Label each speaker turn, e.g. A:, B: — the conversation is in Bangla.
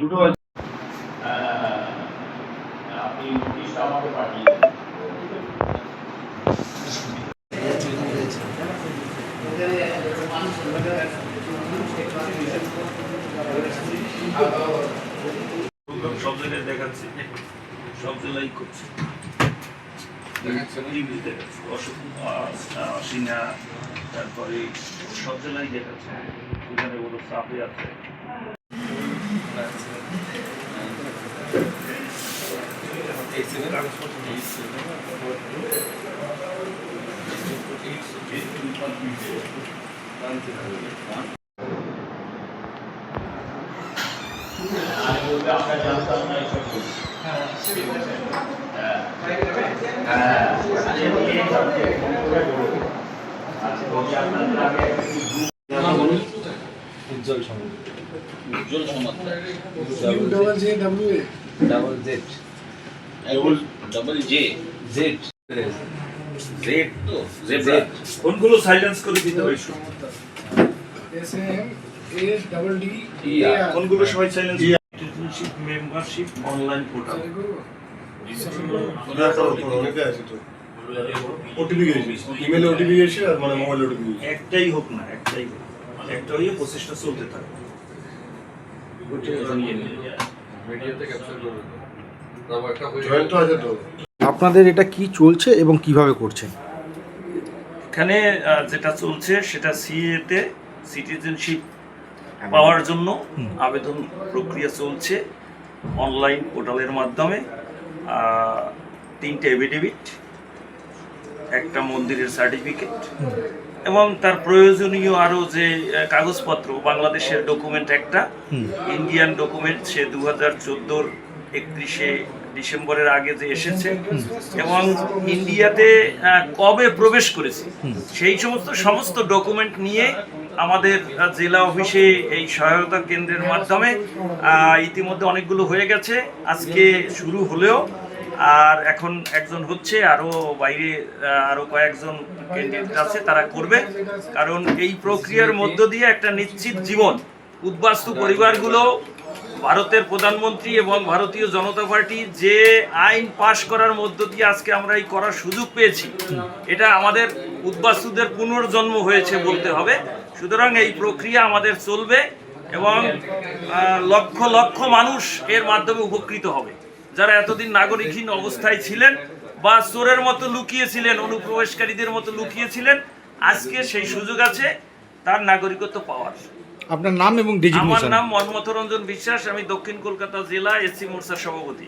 A: দুটো আছে।
B: আপনি আমাকে পাঠিয়ে সব জায়গায় দেখাচ্ছে। সব জায়গায় করছে। অসুখ সিনা তারপরে সব জায়গায় দেখাচ্ছে। এখানে বলো চাপে আছে? না এসব
C: উজ্জ্বল সমাজ
B: উজ্জ্বল
D: U J
B: J
C: Z
B: Z তো জেব্রা কোনগুলো সাইলেন্স করে দিতে হয়
D: S M A double D A
B: কোনগুলো সবাই silence citizenship membership online portal
A: OTP গেছে ইমেলে ওটিপি গেছে আর মানে মোবাইল ওটিপি
B: একটাই হোক না একটাই হোক। একটা হয়ে প্রসেসটা চলতে থাকে।
A: জয়েন্ট আছে তো।
E: আপনাদের এটা কি চলছে এবং কীভাবে করছেন?
B: এখানে যেটা চলছে সেটা সিএতে সিটিজেনশিপ পাওয়ার জন্য আবেদন প্রক্রিয়া চলছে অনলাইন পোর্টালের মাধ্যমে। তিনটে এভিডেভিট একটা মন্দিরের সার্টিফিকেট এবং তার প্রয়োজনীয় আরও যে কাগজপত্র বাংলাদেশের ডকুমেন্ট একটা ইন্ডিয়ান ডকুমেন্ট সে দু হাজার চোদ্দোর একত্রিশে ডিসেম্বরের আগে যে এসেছে এবং ইন্ডিয়াতে কবে প্রবেশ করেছে সেই সমস্ত সমস্ত ডকুমেন্ট নিয়ে আমাদের জেলা অফিসে এই সহায়তা কেন্দ্রের মাধ্যমে ইতিমধ্যে অনেকগুলো হয়ে গেছে। আজকে শুরু হলেও আর এখন একজন হচ্ছে আরও বাইরে আহ, আরও কয়েকজন ক্যান্ডিডেট আছে তারা করবে। কারণ এই প্রক্রিয়ার মধ্য দিয়ে একটা নিশ্চিত জীবন উদ্বাস্তু পরিবারগুলো ভারতের প্রধানমন্ত্রী এবং ভারতীয় জনতা পার্টি যে আইন পাশ করার মধ্য দিয়ে আজকে আমরা এই করার সুযোগ পেয়েছি, এটা আমাদের উদ্বাস্তুদের পুনর্জন্ম হয়েছে বলতে হবে। সুতরাং এই প্রক্রিয়া আমাদের চলবে এবং লক্ষ লক্ষ মানুষ এর মাধ্যমে উপকৃত হবে। যারা এতদিন নাগরিকহীন অবস্থায় ছিলেন বা চোরের মতো লুকিয়েছিলেন, অনুপ্রবেশকারীদের মতো লুকিয়েছিলেন, আজকে সেই সুযোগ আছে, তার নাগরিকত্ব পাওয়ার।
E: আপনার নাম এবং
B: আমার
E: ডেজিগনেশন
B: নাম মনমথ রঞ্জন বিশ্বাস আমি দক্ষিণ কলকাতা জেলা এসসি মোর্চার সভাপতি।